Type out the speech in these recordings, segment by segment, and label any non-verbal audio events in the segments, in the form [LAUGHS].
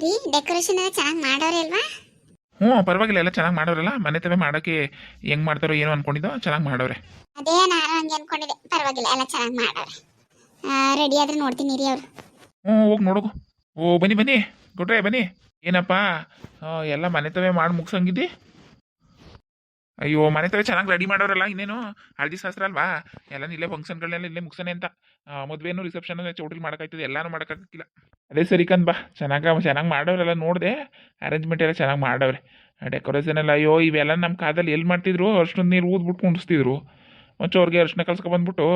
ರೀ ಡೆಕೋರೇಷನ್ ಎಲ್ಲ ಚೆನ್ನಾಗಿ ಮಾಡೋರೆ ಅಲ್ವಾ? ಹ್ಞೂ ಪರವಾಗಿಲ್ಲ ಎಲ್ಲ ಚೆನ್ನಾಗಿ ಮಾಡೋರಲ್ಲ ಮನೆ ತವೆ ಮಾಡೋಕ್ಕೆ ಹೆಂಗ್ ಮಾಡ್ತಾರೋ ಏನೋ ಅನ್ಕೊಂಡಿದ್ದೋ ಚೆನ್ನಾಗಿ ಮಾಡೋರೆ. ಅದೇ ನಾನು ಹಂಗೆ ಅನ್ಕೊಂಡಿದ್ದೆ. ಪರವಾಗಿಲ್ಲ ಎಲ್ಲ ಚೆನ್ನಾಗಿ ಮಾಡೋರೆ. ರೆಡಿ ಆದ್ರೆ ನೋಡ್ತೀನಿ ರೀ ಅವ್ರು. ಹ್ಞೂ ಹೋಗಿ ನೋಡೋಗು. ಓ ಬನ್ನಿ ಬನ್ನಿ. ಕೊಟ್ರೆ ಬನ್ನಿ. ಏನಪ್ಪ? ಆ, ಎಲ್ಲ ಮನೆ ತವೇ ಮಾಡಿ ಮುಗ್ಸಂಗಿದ್ದಿ? ಅಯ್ಯೋ, ಮನೆ ತವೆ ಚೆನ್ನಾಗಿ ರೆಡಿ ಮಾಡೋರಲ್ಲ ಇನ್ನೇನು? ಹಳದಿ ಶಾಸ್ತ್ರ ಅಲ್ವಾ? ಎಲ್ಲ ಇಲ್ಲೇ ಫಂಕ್ಷನ್ಗಳನ್ನೆಲ್ಲ ಇಲ್ಲೇ ಮುಗಿಸೋಣ ಅಂತ. ಮದುವೆನೂ ರಿಸೆಪ್ಷನ್ ಚೌಟ್ರಿ ಮಾಡೋಕ್ಕಾಯ್ತದೆ, ಎಲ್ಲಾನು ಮಾಡೋಕ್ಕಾಗಿಲ್ಲ ಅದೇ ಸರಿ ಕಂದ್ ಬಾ. ಚೆನ್ನಾಗ, ಚೆನ್ನಾಗಿ ಮಾಡೋರೆಲ್ಲ ನೋಡಿದೆ ಅರೇಂಜ್ಮೆಂಟ್ ಎಲ್ಲ ಚೆನ್ನಾಗಿ ಮಾಡೋರೆ ಡೆಕೋರೇಷನ್ ಎಲ್ಲ, ಅಯ್ಯೋ, ಇವೆಲ್ಲ ನಮ್ಮ ಕಾಲದಲ್ಲಿ ಎಲ್ಲಿ ಮಾಡ್ತಿದ್ರು? ಅಷ್ಟೊಂದು ನೀರು ಊದ್ಬಿಟ್ಟು ಕುಂಡಿಸ್ತಿದ್ರು. ಅವ್ರಿಗೆ ಅರ್ಶಿನ ಕಲ್ಸ್ಕೊಬಂದ್ಬಿಟ್ಟು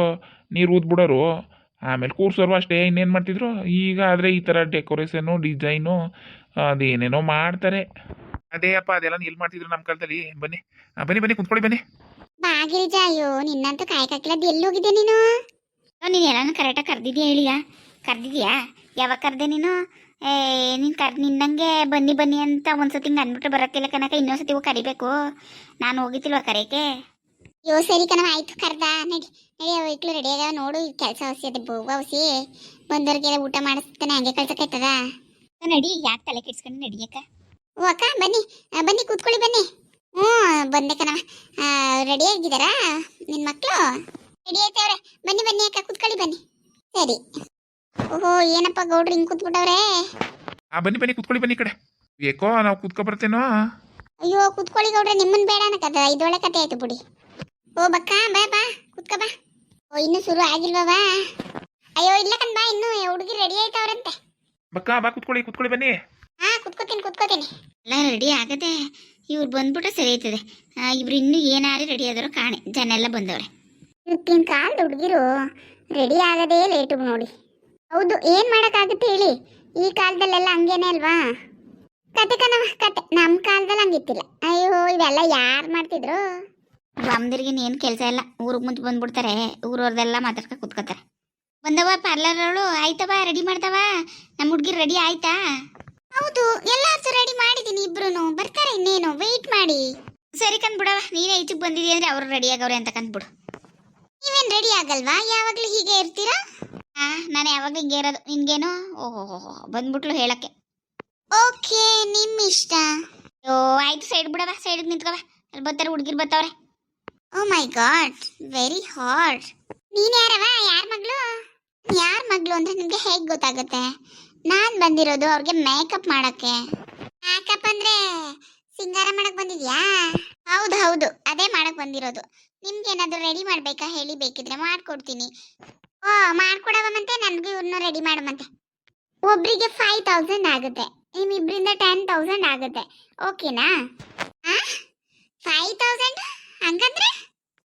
ನೀರು ಊದ್ಬಿಡೋರು. ಆಮೇಲೆ ಕೂರ್ಸೋರು ಅಷ್ಟೇ, ಇನ್ನೇನು ಮಾಡ್ತಿದ್ರು? ಈಗ ಆದರೆ ಈ ಥರ ಡೆಕೋರೇಷನು ಡಿಸೈನು ಅದೇನೇನೋ ಮಾಡ್ತಾರೆ. ಅದೇ ಅಪ್ಪ ಅದೆಲ್ಲ ಎಲ್ಲಿ ಮಾಡ್ತಿದ್ರು ನಮ್ಮ ಕಾಲದಲ್ಲಿ? ಬನ್ನಿ. ಆ, ಬನ್ನಿ ಬನ್ನಿ ಕುತ್ಕೊಳ್ಳಿ ಬನ್ನಿ. ಬಾಗಿರಿಜ ಅಯ್ಯೋ ನಿನ್ನಂತೂ ಕಾಯ್ಕಾಕಿಲ್ಲದ ಎಲ್ಲಿ ಹೋಗಿದ್ದೆ ನೀನು? ನೀನು ಎಲ್ಲಾನು ಕರೆಕ್ಟಾಗಿ ಕರೆದಿದ್ಯಾ ಹೇಳಿಯಾ? ಕರೆದಿದ್ಯಾ? ಯಾವಾಗ ಕರೆದೆ ನೀನು? ಏ ನೀನು ಕರ್ ನಿನ್ನಂಗೆ ಬನ್ನಿ ಬನ್ನಿ ಅಂತ ಒಂದ್ಸತಿ ಹಿಂಗೆ ಅಂದ್ಬಿಟ್ಟು ಬರೋಕ್ಕಿಲ್ಲ ಕನಕ ಇನ್ನೊಂದ್ಸತಿ ಹೋಗಿ ಕರಿಬೇಕು. ನಾನು ಹೋಗಿದ್ದಿಲ್ವ ಕರೆಯಕ್ಕೆ ಯೋ ಸರಿ ಕಣವ ಆಯ್ತು ಕರ್ದ. ನಡಿ ನಡಿ ಅವೈಕ್ಳು ರೆಡಿ ಆಗ್ಯಾವ ನೋಡು ಕೆಲಸ ಔಸಿ ಅದೇ ಬೋಗ ಔಸಿ ಬಂದವ್ರಿಗೆಲ್ಲ ಊಟ ಮಾಡಿಸ್ತಾನೆ ಹಂಗೆ ಕಳ್ಸಕ್ಕಾಯ್ತದ ನಡಿ ಯಾಕೆ ತಲೆ ಕೆಡ್ಸ್ಕೊಂಡು ನಡಿಯಕ್ಕ? ಓ ಅಕ್ಕ ಬನ್ನಿ. ಬನ್ನಿ ಕೂತ್ಕೊಳ್ಳಿ ಬನ್ನಿ. ಹ್ಞೂ ಬಂದೆ ಕಣವ. ರೆಡಿ ಆಗಿದ್ದಾರಾ? ನಿನ್ನ ಮಕ್ಕಳು ರೆಡಿ ಆಯ್ತವ್ರೆ ಬನ್ನಿ ಬನ್ನಿ ಅಕ್ಕ ಕೂತ್ಕೊಳ್ಳಿ ಬನ್ನಿ. ಸರಿ. ಓಹೋ ಏನಪ್ಪ ಗೌಡ್ರು ಹಿಂಗೆ ಕೂತ್ಬಿಟ್ಟವ್ರೆ? ಆ ಬನ್ನಿ ಬನ್ನಿ ಕೂತ್ಕೊಳ್ಳಿ ಬನ್ನಿ ಈ ಕಡೆ. ಏಕೋ ನಾವು ಕೂತ್ಕೊ ಬರ್ತೇನೋ? ಅಯ್ಯೋ ಕೂತ್ಕೊಳ್ಳಿ ಗೌಡ್ರೆ ನಿಮ್ಮನ್ ಬೇಡ ಅನ್ನಕದ ಇದೊಳ್ಳೆ ಕತೆ ಆಯ್ತು ಬಿಡಿ. ಓ ಬಕ್ಕ ಬಾ ಬಾ ಕೂತ್ಕ ಬಾ. ಓ ಇನ್ನೂ ಶುರು ಆಗಿಲ್ವಾ ಅಯ್ಯೋ ಇಲ್ಲ ಕಣ್ ಬಾ ಇನ್ನೂ ಹುಡುಗಿ ರೆಡಿ ಆಯ್ತವ್ರಂತೆ ಬಕ್ಕ ಬಾ ಕೂತ್ಕೊಳ್ಳಿ ಕೂತ್ಕೊಳ್ಳಿ ಬನ್ನಿ. ಕುತ್ಕೋತೀನಿ ಎಲ್ಲ ರೆಡಿ ಆಗದೆ ಇವ್ರು ಬಂದ್ಬಿಟ್ಟು ಸರಿ ಆಯ್ತದೆ. ಇವ್ರು ಇನ್ನೂ ಏನಾರು ರೆಡಿ ಆದರೂ ಕಾಣೆ ಜನ ಎಲ್ಲ ಬಂದವ್ರೆ. ಇವತ್ತಿನ ಕಾಲದ ಹುಡುಗಿರು ರೆಡಿ ಆಗದೇ ಲೇಟು ನೋಡಿ. ಹೌದು ಏನ್ ಮಾಡಕ್ಕಾಗುತ್ತೆ ಹೇಳಿ? ಈ ಕಾಲದಲ್ಲೆಲ್ಲ ಹಂಗೇನೆ ಅಲ್ವಾ? ಕತೆ ಕಣವ ಕತೆ. ನಮ್ಮ ಕಾಲದಲ್ಲಿ ಹಂಗಿತ್ತಿಲ್ಲ. ಅಯ್ಯೋ ಇವೆಲ್ಲ ಯಾರು ಮಾಡ್ತಿದ್ರು? ಬಾಮ್ದಿರ್ಗಿನ ಏನು ಕೆಲಸ ಇಲ್ಲ. ಊರಿಗೆ ಮುಂದೆ ಬಂದ್ಬಿಡ್ತಾರೆ. ಊರವ್ರದೆಲ್ಲ ಮಾತಾಡ್ಕ ಕುತ್ಕೋತಾರೆ. ಬಂದವ ಪಾರ್ಲರ್ ಅವಳು ಆಯ್ತವ ರೆಡಿ ಮಾಡ್ದವ ನಮ್ಮ ಹುಡುಗಿ ರೆಡಿ ಆಯ್ತಾ? ಹೌದು ಎಲ್ಲಾರ್ಸು ರೆಡಿ ಮಾಡಿದೀನಿ ಇಬ್ರು ಬರ್ತಾರೆ ಇನ್ನೇನು ವೆಯ್ಟ್ ಮಾಡಿ. ಸರಿ ಕಂದ್ಬಿಡವ ನೀನೇ ಈಚೆಗೆ ಬಂದಿದ್ದೀಯ ಅಂದ್ರೆ ಅವರು ರೆಡಿ ಆಗವ್ರೆ ಅಂತ ಕಂದ್ಬಿಡು. ನೀವೇನ್ ರೆಡಿ ಆಗಲ್ವಾ? ಯಾವಾಗಲೂ ಹೀಗೆ ಇರ್ತೀರಾ? ಹಾ ನಾನು ಯಾವಾಗ್ಲೂ ಹಿಂಗೆ ಇರೋದು. ನಿನ್ಗೇನು? ಓಹೋ ಬಂದ್ಬಿಟ್ಲು ಹೇಳಕ್ಕೆ. ಓಕೆ ನಿಮ್ಮ ಇಷ್ಟ ಓ ಆಯ್ತು ಸೈಡ್ ಬಿಡವ ಸೈಡ್ ನಿಂತ್ಕವ ಅಲ್ಲಿ ಬರ್ತಾರೆ ಹುಡುಗಿರ್ ಬರ್ತಾವ್ರೆ. Oh my god very hot ನೀನ್ ಯಾರವ ಯಾರ ಮಗಳು? ಯಾರ ಮಗಳು ಅಂತ ನಿಮ್ಗೆ ಹೇಗ್ ಗೊತ್ತಾಗುತ್ತೆ? ನಾನ್ ಬಂದಿರೋದು ಅವ್ರಿಗೆ ಮೇಕಪ್ ಮಾಡಕ್ಕೆ. ಮೇಕಪ್ ಅಂದ್ರೆ ಸಿಂಗಾರ ಮಾಡಕ್ ಬಂದಿದ್ಯಾ? ಹೌದು ಹೌದು. ಅದೇ ಮಾಡಕ್ ಬಂದಿರೋದು. ನಿಮ್ಗೆ ಏನಾದ್ರು ರೆಡಿ ಮಾಡ್ಬೇಕಾ? ಹೇಳಿ ಬೇಕಿದ್ರೆ ಮಾಡ್ಕೊಡ್ತೀನಿ. ಓ ಮಾಡ್ಕೊಡವಂತೆ ನನ್ಗೂ ಇವ್ರನ್ನ ರೆಡಿ ಮಾಡಮಂತೆ ಒಬ್ರಿಗೆ ಫೈವ್ ತೌಸಂಡ್ ಆಗುತ್ತೆ. ನಿಮ್ಮಿಬ್ರಿಂದ ಟೆನ್ ತೌಸಂಡ್ ಆಗುತ್ತೆ. ಓಕೆನಾ ಫೈವ್ ತೌಸಂಡ್ ಹಂಗಂದ್ರೆ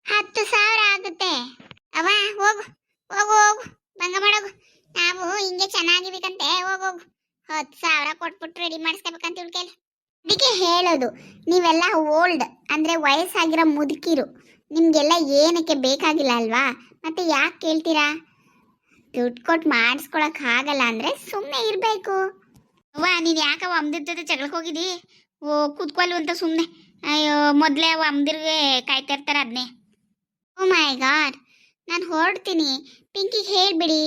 ಹತ್ತು ಸಾವಿರ ಆಗುತ್ತೆ. ಅವ ಹೋಗು. ಹೋಗು ಹೋಗು. ಬಂಗ ಮಾಡೋಗು. ನಾವು ಹಿಂಗೆ ಚೆನ್ನಾಗಿ ಹೋಗು ಹೋಗು ಹತ್ತು ಸಾವಿರ ಕೊಟ್ಬಿಟ್ಟು ರೆಡಿ ಮಾಡಿಸ್ಕೋಬೇಕಂತ ತಿಳ್ಕೇಳಿ ಅದಕ್ಕೆ ಹೇಳೋದು, ನೀವೆಲ್ಲ ಓಲ್ಡ್ ಅಂದ್ರೆ ವಯಸ್ಸಾಗಿರೋ ಮುದುಕಿರು, ನಿಮ್ಗೆಲ್ಲ ಏನಕ್ಕೆ ಬೇಕಾಗಿಲ್ಲ ಅಲ್ವಾ? ಮತ್ತೆ ಯಾಕೆ ಕೇಳ್ತೀರಾ? ದುಡ್ಡು ಕೊಟ್ಟು ಮಾಡಿಸ್ಕೊಳಕ್ ಆಗಲ್ಲ ಅಂದ್ರೆ ಸುಮ್ಮನೆ ಇರಬೇಕು. ಅವ್ವ, ನೀನು ಯಾಕವ ಅಮ್ದಿರ್ ಜೊತೆ ಜಗಳಕ್ಕೆ ಹೋಗಿದಿ? ಓ ಕೂತ್ಕೊಲ್ಲು ಅಂತ ಸುಮ್ಮನೆ ಅಯ್ಯೋ, ಮೊದಲೇ ಅವ ಅಮ್ದಿರ್ಗೆ ಕಾಯ್ತಾ ಇರ್ತಾರೆ ಅದನ್ನೇ ಓ ಮೈ ಗಾಡ್ ನಾನು ಹೊರಡ್ತೀನಿ. ಪಿಂಕಿಗೆ ಹೇಳ್ಬಿಡಿ.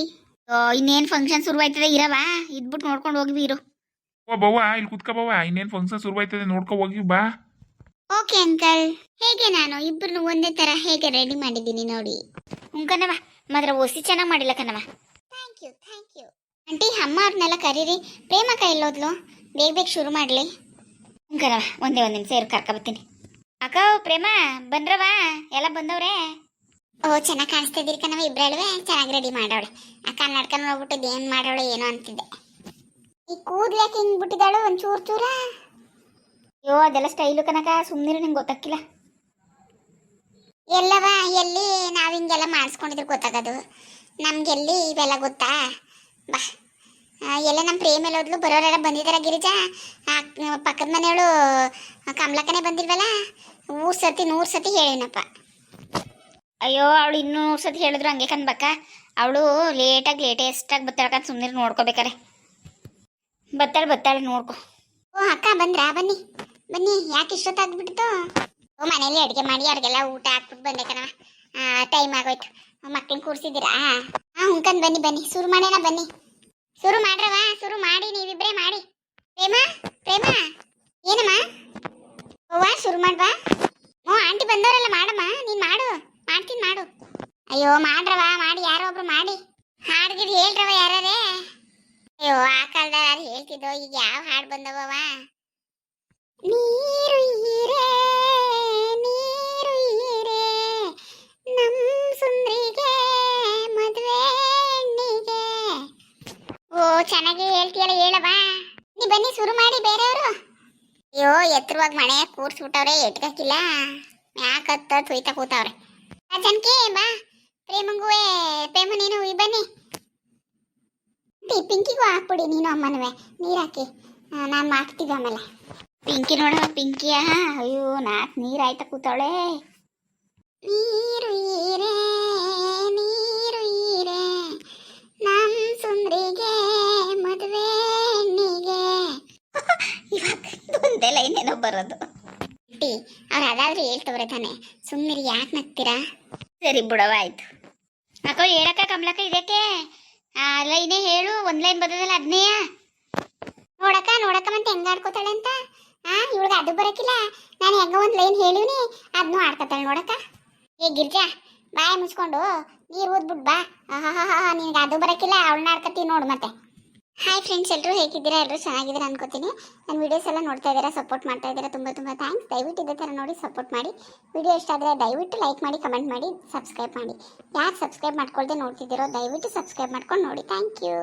ಇನ್ನೇನು ಫಂಕ್ಷನ್ ಶುರುವಾಯ್ತದೆ? ಇರವ? ಇದ್ಬಿಟ್ಟು ನೋಡ್ಕೊಂಡು ಹೋಗಿ ಇರು. ಓ ಬವ್ವ ಇಲ್ಲಿ ಕುತ್ಕೋ ಬವ್ವ ಇನ್ನೇನು ಫಂಕ್ಷನ್ ಶುರುವಾಯ್ತದೆ ನೋಡ್ಕೊ ಹೋಗಿ ಬಾ. Okay uncle. ಹೇಗೆ ನಾನು? ಇಬ್ಬರನ್ನು ಒಂದೇ ತರ ಹೇಗೆ ರೆಡಿ ಮಾಡಿದ್ದೀನಿ ನೋಡಿ. ಕಣವ ಮಾತ್ರ ಒಸಿ ಚೆನ್ನಾಗಿ ಮಾಡಿಲ್ಲ ಕಣವ thank you thank you aunty ಅಮ್ಮ ಅವ್ರನ್ನೆಲ್ಲ ಕರೀರಿ. ಪ್ರೇಮ ಕೈಲೋದ್ಲು ಬೇಗ ಬೇಗ ಶುರು ಮಾಡಲಿ. ಕಣವ ಒಂದೇ ಒಂದು ನಿಮಿಷ ಇರು ಕರ್ಕೊಬತ್ತೀನಿ ಅಕ್ಕ ಪ್ರೇಮ ಬಂದ್ರವ? ಎಲ್ಲ ಬಂದವ್ರೆ? ಓ, ಚೆನ್ನಾಗಿ ಕಾಣಿಸ್ತಾ ಇದೀರಿ ಕಣವ ಇಬ್ರಲ್ವೇ? ಚೆನ್ನಾಗಿ ರೆಡಿ ಮಾಡೋಳು. ಅಕ್ಕ ನಡ್ಕೊಂಡು ಹೋಗ್ಬಿಟ್ಟು ಏನು ಮಾಡೋಳು, ಏನೋ ಅಂತಿದ್ದೆ. ಈ ಕೂದ್ಲಕ್ಕೆ ಹಿಂಗ್ ಬಿಟ್ಟಿದ್ದಾಳು ಒಂದು ಚೂರು? ಚೂರ ಅಯ್ಯೋ, ಅದೆಲ್ಲ ಸ್ಟೈಲು ಕನಕ ಸುಮ್ಮನೆ ನಿಂಗೆ ಗೊತ್ತಾಗಿಲ್ಲ ಎಲ್ಲವ, ಎಲ್ಲಿ ನಾವು ಹಿಂಗೆಲ್ಲ ಮಾಡಿಸ್ಕೊಂಡಿದ್ರೆ ಗೊತ್ತಾಗೋದು. ನಮ್ಗೆಲ್ಲಿ ಇವೆಲ್ಲ ಗೊತ್ತಾ? ಬಾ. ಎಲ್ಲ ನಮ್ಮ ಪ್ರೇಮ ಎಲ್ಲೋದ್ಲು, ಬರೋರೆಲ್ಲ ಬಂದಿದಾರ ಗಿರಿಜಾ. ಪಕ್ಕದ ಮನೆಯವಳು ಕಮಲಕ್ಕನೇ ಬಂದಿಲ್ವಲ್ಲ? ಊರು ಸತಿ ನೂರು ಸತಿ ಹೇಳಿನಪ್ಪ ಅಯ್ಯೋ, ಅವಳು ಇನ್ನೂ ಸತಿ ಹೇಳಿದ್ರು ಹಂಗೆ ಕನ್ಬಕ್ಕ ಅವಳು ಲೇಟಾಗಿ ಲೇಟೆಸ್ಟಾಗಿ ಬತ್ತಾಳಕಂತ ಸುಮ್ಮನೆ ನೋಡ್ಕೋಬೇಕಾರೆ ಬತ್ತಾಳೆ ಬತ್ತಾಳೆ ನೋಡ್ಕೊ ಓ, ಅಕ್ಕ, ಬಂದ್ರಾ? ಬನ್ನಿ. ಬನ್ನಿ, ಯಾಕೆ ಇಷ್ಟೊತ್ತಾಗ್ಬಿಡ್ತು? ಓ, ಮನೇಲಿ ಅಡುಗೆ ಮಾಡಿ ಅವ್ರಿಗೆಲ್ಲ ಊಟ ಹಾಕ್ಬಿಟ್ಟು ಬಂದೆ ಕಣವ ಟೈಮ್ ಆಗೋಯ್ತು. ಮಕ್ಳನ್ನ ಕೂರಿಸಿದ್ದೀರಾ? ಹಾಂ ಹುಂಕನ್ ಬನ್ನಿ ಬನ್ನಿ. ಶುರು ಮಾಡೋಣ, ಬನ್ನಿ. ಶುರು ಮಾಡ್ರವ? ಶುರು ಮಾಡಿ ನೀವಿಬ್ಬರೇ ಮಾಡಿ. ಪ್ರೇಮ ಪ್ರೇಮ. ಏನಮ್ಮ? ಅವ್ವ, ಶುರು ಮಾಡ್ವಾ? ಓ, ಆಂಟಿ ಬಂದವರಲ್ಲ, ಮಾಡಮ್ಮ. ನೀನು ಮಾಡು. ಮಾಡ್ತೀನಿ ಮಾಡು. ಅಯ್ಯೋ ಮಾಡ್ರವ ಮಾಡಿ, ಯಾರೋ ಒಬ್ರು ಮಾಡಿ. ಹಾಡ್ಗಿದ್ ಹೇಳ್ರವ ಯಾರೇ ಅಯ್ಯೋ, ಆ ಕಾಲದಾಗ ಯಾರು ಹೇಳ್ತಿದ್ದೋ, ಈಗ ಯಾವ ಹಾಡು ಬಂದವ ನೀರು ನೀರು ಓ, ಚೆನ್ನಾಗಿ ಹೇಳ್ತೀಯಲ್ಲ ಹೇಳವ ನೀ ಬನ್ನಿ, ಶುರು ಮಾಡಿ ಬೇರೆಯವರು. ಅಯ್ಯೋ, ಎತ್ತರವಾಗಿ ಮನೆ ಕೂರ್ಸ್ಬಿಟ್ಟವ್ರೆ, ಎಟ್ಕಾಕಿಲ್ಲ. ಯಾಕತ್ತ ತುಯ್ತಾ ಕೂತವ್ರೆ. ಆ ಜನಕ್ಕೆ ಬಾ. ಪ್ರೇಮಂಗುವೆ, ಪ್ರೇಮ ನೀನು ಬನ್ನಿ. ಪಿಂಕಿಗೂ ಹಾಕ್ಬಿಡಿ ನೀನು ಅಮ್ಮನವೆ. ನೀರು ಹಾಕಿ. ನಾನು ಹಾಕ್ತೀವಿ ಆಮೇಲೆ. ಪಿಂಕಿ ನೋಡ ಪಿಂಕಿಯ ಅಯ್ಯೋ ನಾಲ್ಕು ನೀರು ಆಯ್ತಾ ಕೂತವಳೆ ನೀರು ಈರೇ ನೀರು ಈರೇ ನಮ್ಮ ಸುಂದ್ರಿಗೆ, ಮದುವೆ ಹೆಣ್ಣಿಗೆ. [LAUGHS] ಇವಾಗ ಒಂದೇ ಲೈನ್ ಏನೋ ಬರೋದು ಅವ್ರು ಅದಾದ್ರೂ ಹೇಳ್ತವ್ರೆ ತಾನೆ. ಸುಮ್ಮನೆ ಯಾಕೆ ನಗ್ತೀರಾ? ಸರಿ ಬಿಡವ ಆಯ್ತು. ಅಕ್ಕ, ಹೇಳಕ್ಕ ಕಮಲಕ್ಕ, ಇದಕ್ಕೆ? ಲೈನೇ ಹೇಳು, ಒಂದ್ ಲೈನ್ ಬದಲಲ್ಲ ಅದನ್ನೇ ನೋಡಕ್ಕ ನೋಡಕ್ಕ, ಮತ್ತೆ ಹೆಂಗ ಆಡ್ಕೋತಾಳೆ ಅಂತ? ಆ, ಇವಳಿಗೆ ಅದು ಬರಕಿಲ್ಲ. ನಾನು ಹೆಂಗ ಒಂದ್ ಲೈನ್ ಹೇಳಿವ್ನಿ ಅದನ್ನು ಆಡ್ಕೋತಾಳೆ ನೋಡಕ್ಕ. ಏ, ಗಿರ್ಜಾ, ಬಾಯಿ ಮುಚ್ಕೊಂಡು, ನೀರು ಊದ್ಬಿಟ್ ಬಾ. ಆಹಾ ನಿನ್ಗೆ ಅದು ಬರಕಿಲ್ಲ, ಅವಳನ್ನ ಆಡ್ಕತ್ತೀವಿ ನೋಡು ಮತ್ತೆ. ಹಾಯ್ ಫ್ರೆಂಡ್ಸ್ ಎಲ್ಲರೂ ಹೇಗಿದ್ದೀರಾ? ಎಲ್ಲರೂ ಚೆನ್ನಾಗಿದ್ದೀರಾ ಅನ್ಕೋತೀನಿ. ನನ್ನ ವಿಡಿಯೋಸ್ ಎಲ್ಲ ನೋಡ್ತಾ ಇದ್ದೀರಾ ಸಪೋರ್ಟ್ ಮಾಡ್ತಾ ಇದ್ದೀರಾ, ತುಂಬ ತುಂಬ ಥ್ಯಾಂಕ್ಸ್ ದಯವಿಟ್ಟು ಇದೇ ಥರ ನೋಡಿ ಸಪೋರ್ಟ್ ಮಾಡಿ. ವಿಡಿಯೋ ಇಷ್ಟ ಆದರೆ ದಯವಿಟ್ಟು ಲೈಕ್ ಮಾಡಿ ಕಮೆಂಟ್ ಮಾಡಿ ಸಬ್ಸ್ಕ್ರೈಬ್ ಮಾಡಿ. ಯಾಕೆ ಸಬ್ಸ್ಕ್ರೈಬ್ ಮಾಡ್ಕೊಳ್ದೆ ನೋಡ್ತಿದ್ದೀರೋ, ದಯವಿಟ್ಟು ಸಬ್ಸ್ಕ್ರೈಬ್ ಮಾಡ್ಕೊಂಡು ನೋಡಿ. Thank you